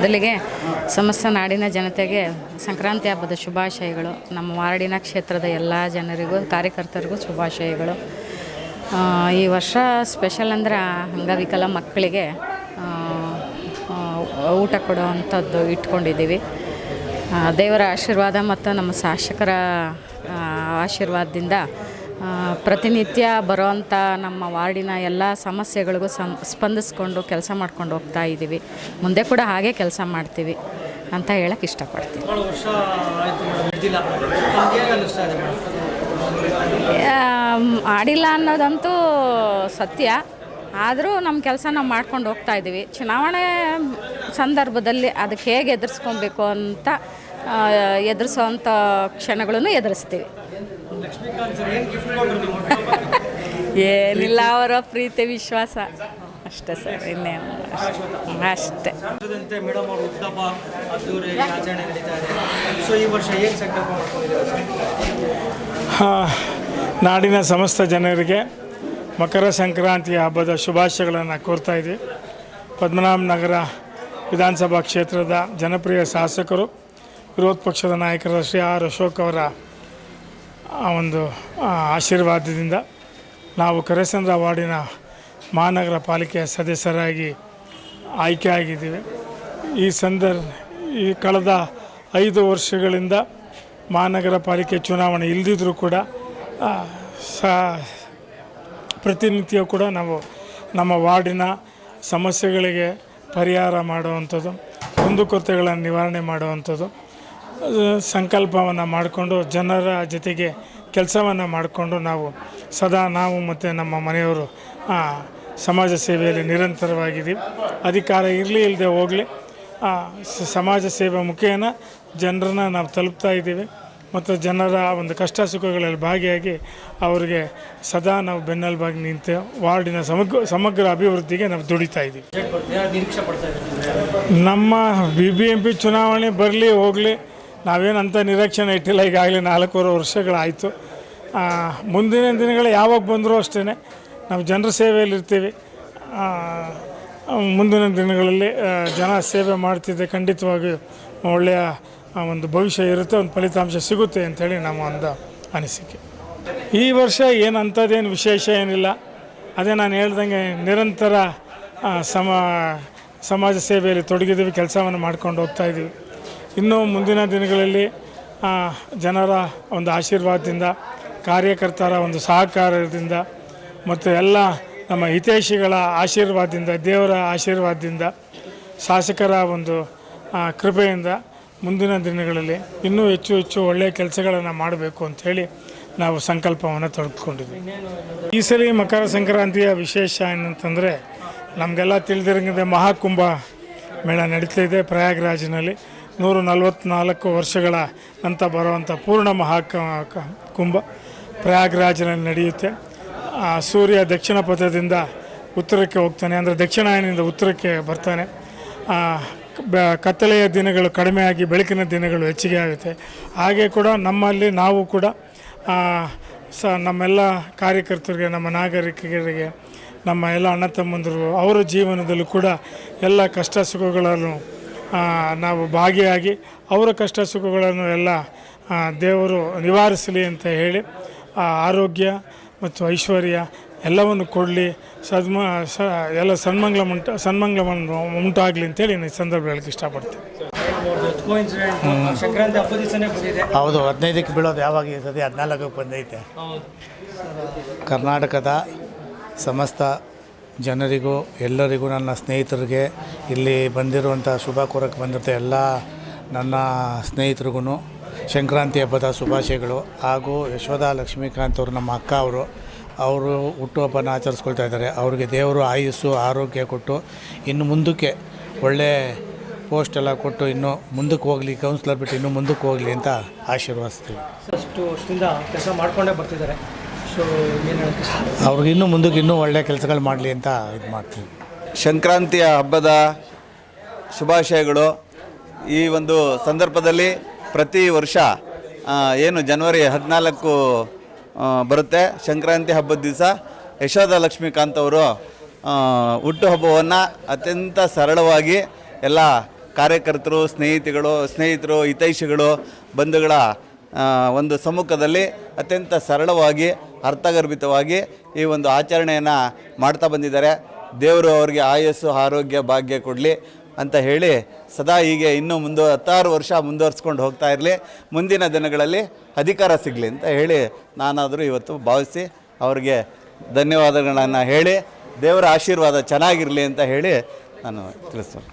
ಮೊದಲಿಗೆ ಸಮಸ್ತ ನಾಡಿನ ಜನತೆಗೆ ಸಂಕ್ರಾಂತಿ ಹಬ್ಬದ ಶುಭಾಶಯಗಳು. ನಮ್ಮ ವಾರ್ಡಿನ ಕ್ಷೇತ್ರದ ಎಲ್ಲ ಜನರಿಗೂ, ಕಾರ್ಯಕರ್ತರಿಗೂ ಶುಭಾಶಯಗಳು. ಈ ವರ್ಷ ಸ್ಪೆಷಲ್ ಅಂದ್ರೆ ಅಂಗವಿಕಲ ಮಕ್ಕಳಿಗೆ ಊಟ ಕೊಡುವಂಥದ್ದು ಇಟ್ಕೊಂಡಿದ್ದೀವಿ. ದೇವರ ಆಶೀರ್ವಾದ ಮತ್ತು ನಮ್ಮ ಶಾಸಕರ ಆಶೀರ್ವಾದದಿಂದ ಪ್ರತಿನಿತ್ಯ ಬರುವಂಥ ನಮ್ಮ ವಾರ್ಡಿನ ಎಲ್ಲ ಸಮಸ್ಯೆಗಳಿಗೂ ಸಂ ಸ್ಪಂದಿಸ್ಕೊಂಡು ಕೆಲಸ ಮಾಡ್ಕೊಂಡು ಹೋಗ್ತಾ ಇದ್ದೀವಿ. ಮುಂದೆ ಕೂಡ ಹಾಗೆ ಕೆಲಸ ಮಾಡ್ತೀವಿ ಅಂತ ಹೇಳಕ್ಕೆ ಇಷ್ಟಪಡ್ತೀವಿ ಆಡಿಲ್ಲ ಅನ್ನೋದಂತೂ ಸತ್ಯ. ಆದರೂ ನಮ್ಮ ಕೆಲಸ ನಾವು ಮಾಡ್ಕೊಂಡು ಹೋಗ್ತಾ ಇದ್ದೀವಿ. ಚುನಾವಣೆ ಸಂದರ್ಭದಲ್ಲಿ ಅದಕ್ಕೆ ಹೇಗೆ ಎದುರಿಸ್ಕೊಬೇಕು ಅಂತ ಎದುರಿಸೋವಂಥ ಕ್ಷಣಗಳನ್ನು ಎದುರಿಸ್ತೀವಿ. ಏನಿಲ್ಲ ಅವರ ಪ್ರೀತಿ ವಿಶ್ವಾಸ. ಅಷ್ಟೇ ಸರ್ ಇನ್ನೇನು ಅಷ್ಟೇ. ವರ್ಷದಂತೆ ಮೇಡಮ್ ಅವರು ಹುಟ್ಟುಹಬ್ಬ ಅದ್ದೂರಿ ಆಚರಣೆ ನಡೀತಾ ಇದೆ. ಸೊ ಈ ವರ್ಷ ಏನು ಸಂಕಲ್ಪ ಮಾಡ್ಕೊಂಡಿದ್ದಾರೆ ಸರ್? ಆ, ನಾಡಿನ ಸಮಸ್ತ ಜನರಿಗೆ ಮಕರ ಸಂಕ್ರಾಂತಿಯ ಹಬ್ಬದ ಶುಭಾಶಯಗಳನ್ನು ಕೋರ್ತಾ ಇದ್ವಿ. ಪದ್ಮನಾಭ ನಗರ ವಿಧಾನಸಭಾ ಕ್ಷೇತ್ರದ ಜನಪ್ರಿಯ ಶಾಸಕರು ವಿರೋಧ ಪಕ್ಷದ ನಾಯಕರಾದ ಶ್ರೀ ಆರ್ ಅಶೋಕ್ ಅವರ ಆ ಒಂದು ಆಶೀರ್ವಾದದಿಂದ ನಾವು ಕರೆಸಂದ್ರ ವಾರ್ಡಿನ ಮಹಾನಗರ ಪಾಲಿಕೆಯ ಸದಸ್ಯರಾಗಿ ಆಯ್ಕೆಯಾಗಿದ್ದೀವಿ ಈ ಸಂದರ್ಭ ಈ ಕಳೆದ ಐದು ವರ್ಷಗಳಿಂದ ಮಹಾನಗರ ಪಾಲಿಕೆ ಚುನಾವಣೆ ಇಲ್ಲದಿದ್ದರೂ ಕೂಡ ಆ, ಸ ಪ್ರತಿನಿತ್ಯ ಕೂಡ ನಾವು ನಮ್ಮ ವಾರ್ಡಿನ ಸಮಸ್ಯೆಗಳಿಗೆ ಪರಿಹಾರ ಮಾಡುವಂಥದ್ದು ಕುಂದುಕೊರತೆಗಳನ್ನು ನಿವಾರಣೆ ಮಾಡುವಂಥದ್ದು ಸಂಕಲ್ಪವನ್ನು ಮಾಡಿಕೊಂಡು ಜನರ ಜೊತೆಗೆ ಕೆಲಸವನ್ನು ಮಾಡಿಕೊಂಡು ನಾವು ಸದಾ ನಾವು ಮತ್ತು ನಮ್ಮ ಮನೆಯವರು ಸಮಾಜ ಸೇವೆಯಲ್ಲಿ ನಿರಂತರವಾಗಿದ್ದೀವಿ. ಅಧಿಕಾರ ಇರಲಿ ಇಲ್ಲದೆ ಹೋಗಲಿ ಸಮಾಜ ಸೇವೆ ಮುಖೇನ ಜನರನ್ನ ನಾವು ತಲುಪ್ತಾ ಇದ್ದೀವಿ. ಮತ್ತು ಜನರ ಒಂದು ಕಷ್ಟ ಸುಖಗಳಲ್ಲಿ ಭಾಗಿಯಾಗಿ ಅವರಿಗೆ ಸದಾ ನಾವು ಬೆನ್ನೆಲುಬಾಗಿ ನಿಂತು ವಾರ್ಡಿನ ಸಮಗ್ರ ಸಮಗ್ರ ಅಭಿವೃದ್ಧಿಗೆ ನಾವು ದುಡಿತಾ ಇದ್ದೀವಿ. ನಮ್ಮ ಬಿ ಬಿ ಎಂ ಪಿ ಚುನಾವಣೆ ಬರಲಿ ಹೋಗಲಿ ನಾವೇನಂತ ನಿರೀಕ್ಷಣೆ ಇಟ್ಟಿಲ್ಲ. ಈಗಾಗಲೇ ನಾಲ್ಕೂವರೆ ವರ್ಷಗಳಾಯಿತು. ಮುಂದಿನ ದಿನಗಳು ಯಾವಾಗ ಬಂದರೂ ಅಷ್ಟೇ ನಾವು ಜನರ ಸೇವೆಯಲ್ಲಿರ್ತೀವಿ. ಮುಂದಿನ ದಿನಗಳಲ್ಲಿ ಜನ ಸೇವೆ ಮಾಡ್ತಿದ್ದೆ ಖಂಡಿತವಾಗಿಯೂ ಒಳ್ಳೆಯ ಒಂದು ಭವಿಷ್ಯ ಇರುತ್ತೆ, ಒಂದು ಫಲಿತಾಂಶ ಸಿಗುತ್ತೆ ಅಂಥೇಳಿ ನಮ್ಮ ಒಂದು ಅನಿಸಿಕೆ. ಈ ವರ್ಷ ಏನು ವಿಶೇಷ ಏನಿಲ್ಲ. ಅದೇ ನಾನು ಹೇಳ್ದಂಗೆ ನಿರಂತರ ಸಮ, ಸಮಾಜ ಸೇವೆಯಲ್ಲಿ ತೊಡಗಿದ್ದೀವಿ, ಕೆಲಸವನ್ನು ಮಾಡ್ಕೊಂಡು ಹೋಗ್ತಾ ಇದ್ದೀವಿ. ಇನ್ನು ಮುಂದಿನ ದಿನಗಳಲ್ಲಿ ಜನರ ಒಂದು ಆಶೀರ್ವಾದದಿಂದ, ಕಾರ್ಯಕರ್ತರ ಒಂದು ಸಹಕಾರದಿಂದ, ಮತ್ತು ಎಲ್ಲ ನಮ್ಮ ಹಿತೈಷಿಗಳ ಆಶೀರ್ವಾದದಿಂದ, ದೇವರ ಆಶೀರ್ವಾದದಿಂದ, ಶಾಸಕರ ಒಂದು ಕೃಪೆಯಿಂದ ಮುಂದಿನ ದಿನಗಳಲ್ಲಿ ಇನ್ನೂ ಹೆಚ್ಚು ಹೆಚ್ಚು ಒಳ್ಳೆಯ ಕೆಲಸಗಳನ್ನು ಮಾಡಬೇಕು ಅಂಥೇಳಿ ನಾವು ಸಂಕಲ್ಪವನ್ನು ತೊಡ್ಕೊಂಡಿದ್ದೀವಿ. ಈ ಸಲ ಮಕರ ಸಂಕ್ರಾಂತಿಯ ವಿಶೇಷ ಏನಂತಂದರೆ, ನಮಗೆಲ್ಲ ತಿಳಿದಿರಂಗಿದೆ ಮಹಾಕುಂಭ ಮೇಳ ನಡೀತಾ ಇದೆ ಪ್ರಯಾಗ್ರಾಜ್ನಲ್ಲಿ. ನೂರ ನಲವತ್ತ್ನಾಲ್ಕು ವರ್ಷಗಳ ನಂತರ ಬರುವಂಥ ಪೂರ್ಣ ಮಹಾ ಕುಂಭ ಪ್ರಯಾಗ್ರಾಜ್ನಲ್ಲಿ ನಡೆಯುತ್ತೆ. ಆ, ಸೂರ್ಯ ದಕ್ಷಿಣ ಪಥದಿಂದ ಉತ್ತರಕ್ಕೆ ಹೋಗ್ತಾನೆ ಅಂದರೆ ದಕ್ಷಿಣಾಯನಿಂದ ಉತ್ತರಕ್ಕೆ ಬರ್ತಾನೆ. ಕತ್ತಲೆಯ ದಿನಗಳು ಕಡಿಮೆಯಾಗಿ ಬೆಳಕಿನ ದಿನಗಳು ಹೆಚ್ಚಿಗೆ ಆಗುತ್ತೆ. ಹಾಗೆ ಕೂಡ ನಮ್ಮಲ್ಲಿ ನಾವು ಕೂಡ ಸ ನಮ್ಮೆಲ್ಲ ಕಾರ್ಯಕರ್ತರಿಗೆ ನಮ್ಮ ನಾಗರಿಕರಿಗೆ ನಮ್ಮ ಎಲ್ಲ ಅಣ್ಣ ತಮ್ಮಂದರು ಅವರ ಜೀವನದಲ್ಲೂ ಕೂಡ ಎಲ್ಲ ಕಷ್ಟ ಸುಖಗಳನ್ನು ನಾವು ಭಾಗಿಯಾಗಿ ಅವರ ಕಷ್ಟ ಸುಖಗಳನ್ನು ಎಲ್ಲ ದೇವರು ನಿವಾರಿಸಲಿ ಅಂತ ಹೇಳಿ ಆರೋಗ್ಯ ಮತ್ತು ಐಶ್ವರ್ಯ ಎಲ್ಲವನ್ನು ಕೊಡಲಿ ಸದ್ಮ ಸ ಎಲ್ಲ ಸನ್ಮಂಗ್ಲ ಉಂಟ ಸನ್ಮಂಗ್ಲವನ್ನು ಉಂಟಾಗಲಿ ಅಂತೇಳಿ ನಾನು ಈ ಸಂದರ್ಭ ಹೇಳಕ್ಕೆ ಇಷ್ಟಪಡ್ತೀನಿ. ಹೌದು ಹದಿನೈದಕ್ಕೆ ಬೀಳೋದು ಯಾವಾಗ ಈ ಸತಿ? ಹದಿನಾಲ್ಕಕ್ಕೆ ಬಂದೈತೆ. ಹೌದು. ಕರ್ನಾಟಕದ ಸಮಸ್ತ ಜನರಿಗೂ, ಎಲ್ಲರಿಗೂ ನನ್ನ ಸ್ನೇಹಿತರಿಗೆ ಇಲ್ಲಿ ಬಂದಿರುವಂಥ ಶುಭ ಕೋರಕ್ಕೆ ಬಂದಿರ್ತ ಎಲ್ಲ ನನ್ನ ಸ್ನೇಹಿತರಿಗೂ ಸಂಕ್ರಾಂತಿ ಹಬ್ಬದ ಶುಭಾಶಯಗಳು. ಹಾಗೂ ಯಶೋಧ ಲಕ್ಷ್ಮೀಕಾಂತ್ ಅವರು ನಮ್ಮ ಅಕ್ಕ ಅವರು ಅವರು ಹುಟ್ಟುಹಬ್ಬನ ಆಚರಿಸ್ಕೊಳ್ತಾ ಇದ್ದಾರೆ. ಅವರಿಗೆ ದೇವರು ಆಯುಸ್ಸು, ಆರೋಗ್ಯ ಕೊಟ್ಟು ಇನ್ನು ಮುಂದಕ್ಕೆ ಒಳ್ಳೆ ಪೋಸ್ಟ್ ಎಲ್ಲ ಕೊಟ್ಟು ಇನ್ನೂ ಮುಂದಕ್ಕೆ ಹೋಗಲಿ ಕೌನ್ಸಿಲರ್ ಬಿಟ್ಟು ಇನ್ನೂ ಮುಂದಕ್ಕೆ ಹೋಗಲಿ ಅಂತ ಆಶೀರ್ವಾದಿಸ್ತೀವಿ. ಅಷ್ಟು ವರ್ಷದಿಂದ ಕೆಲಸ ಮಾಡ್ಕೊಂಡೇ ಬರ್ತಿದ್ದಾರೆ. ಸೊ ಏನು ಅವ್ರಿಗೆ ಇನ್ನೂ ಮುಂದಕ್ಕೆ ಇನ್ನೂ ಒಳ್ಳೆಯ ಕೆಲಸಗಳು ಮಾಡಲಿ ಅಂತ ಇದು ಮಾಡ್ತೀವಿ. ಸಂಕ್ರಾಂತಿಯ ಹಬ್ಬದ ಶುಭಾಶಯಗಳು. ಈ ಒಂದು ಸಂದರ್ಭದಲ್ಲಿ ಪ್ರತಿ ವರ್ಷ ಏನು ಜನವರಿ ಹದಿನಾಲ್ಕು ಬರುತ್ತೆ ಸಂಕ್ರಾಂತಿ ಹಬ್ಬದ ದಿವಸ. ಯಶೋಧ ಲಕ್ಷ್ಮೀಕಾಂತ್ ಅವರು ಹುಟ್ಟುಹಬ್ಬವನ್ನು ಅತ್ಯಂತ ಸರಳವಾಗಿ ಎಲ್ಲ ಕಾರ್ಯಕರ್ತರು ಸ್ನೇಹಿತಗಳು ಸ್ನೇಹಿತರು ಹಿತೈಷಿಗಳು ಬಂಧುಗಳ ಒಂದು ಸಮ್ಮುಖದಲ್ಲಿ ಅತ್ಯಂತ ಸರಳವಾಗಿ ಅರ್ಥಗರ್ಭಿತವಾಗಿ ಈ ಒಂದು ಆಚರಣೆಯನ್ನು ಮಾಡ್ತಾ ಬಂದಿದ್ದಾರೆ. ದೇವರು ಅವರಿಗೆ ಆಯಸ್ಸು, ಆರೋಗ್ಯ, ಭಾಗ್ಯ ಕೊಡಲಿ ಅಂತ ಹೇಳಿ ಸದಾ ಹೀಗೆ ಇನ್ನೂ ಮುಂದೆ ಹತ್ತಾರು ವರ್ಷ ಮುಂದುವರ್ಸ್ಕೊಂಡು ಹೋಗ್ತಾ ಇರಲಿ. ಮುಂದಿನ ದಿನಗಳಲ್ಲಿ ಅಧಿಕಾರ ಸಿಗಲಿ ಅಂತ ಹೇಳಿ ನಾನಾದರೂ ಇವತ್ತು ಭಾವಿಸಿ ಅವರಿಗೆ ಧನ್ಯವಾದಗಳನ್ನು ಹೇಳಿ, ದೇವರ ಆಶೀರ್ವಾದ ಚೆನ್ನಾಗಿರಲಿ ಅಂತ ಹೇಳಿ ನಾನು ತಿಳಿಸ್ತೇನೆ.